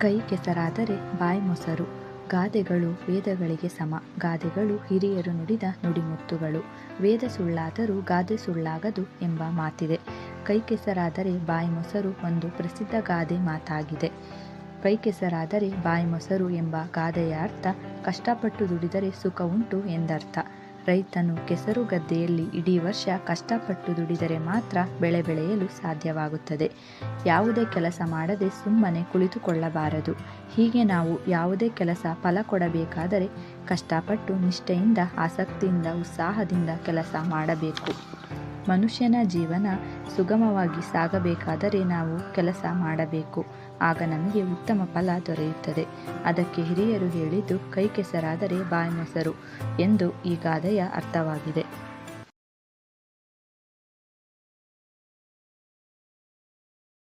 ಕೈ ಕೆಸರಾದರೆ ಬಾಯಿ ಮೊಸರು. ಗಾದೆಗಳು ವೇದಗಳಿಗೆ ಸಮ. ಗಾದೆಗಳು ಹಿರಿಯರು ನುಡಿದ ನುಡಿಮುತ್ತುಗಳು. ವೇದ ಸುಳ್ಳಾದರೂ ಗಾದೆ ಸುಳ್ಳಾಗದು ಎಂಬ ಮಾತಿದೆ. ಕೈ ಕೆಸರಾದರೆ ಬಾಯಿ ಮೊಸರು ಒಂದು ಪ್ರಸಿದ್ಧ ಗಾದೆ ಮಾತಾಗಿದೆ. ಕೈ ಕೆಸರಾದರೆ ಬಾಯಿ ಮೊಸರು ಎಂಬ ಗಾದೆಯ ಅರ್ಥ, ಕಷ್ಟಪಟ್ಟು ದುಡಿದರೆ ಸುಖ ಉಂಟು ಎಂದರ್ಥ. ರೈತನು ಕೆಸರು ಗದ್ದೆಯಲ್ಲಿ ಇಡೀ ವರ್ಷ ಕಷ್ಟಪಟ್ಟು ದುಡಿದರೆ ಮಾತ್ರ ಬೆಳೆ ಬೆಳೆಯಲು ಸಾಧ್ಯವಾಗುತ್ತದೆ. ಯಾವುದೇ ಕೆಲಸ ಮಾಡದೆ ಸುಮ್ಮನೆ ಕುಳಿತುಕೊಳ್ಳಬಾರದು. ಹೀಗೆ ನಾವು ಯಾವುದೇ ಕೆಲಸ ಫಲ ಕೊಡಬೇಕಾದರೆ ಕಷ್ಟಪಟ್ಟು ನಿಷ್ಠೆಯಿಂದ, ಆಸಕ್ತಿಯಿಂದ, ಉತ್ಸಾಹದಿಂದ ಕೆಲಸ ಮಾಡಬೇಕು. ಮನುಷ್ಯನ ಜೀವನ ಸುಗಮವಾಗಿ ಸಾಗಬೇಕಾದರೆ ನಾವು ಕೆಲಸ ಮಾಡಬೇಕು. ಆಗ ನಮಗೆ ಉತ್ತಮ ಫಲ ದೊರೆಯುತ್ತದೆ. ಅದಕ್ಕೆ ಹಿರಿಯರು ಹೇಳಿದ್ದು, ಕೈ ಕೆಸರಾದರೆ ಬಾಯಿ ಮೊಸರು ಎಂದು ಈ ಗಾದೆಯ ಅರ್ಥವಾಗಿದೆ.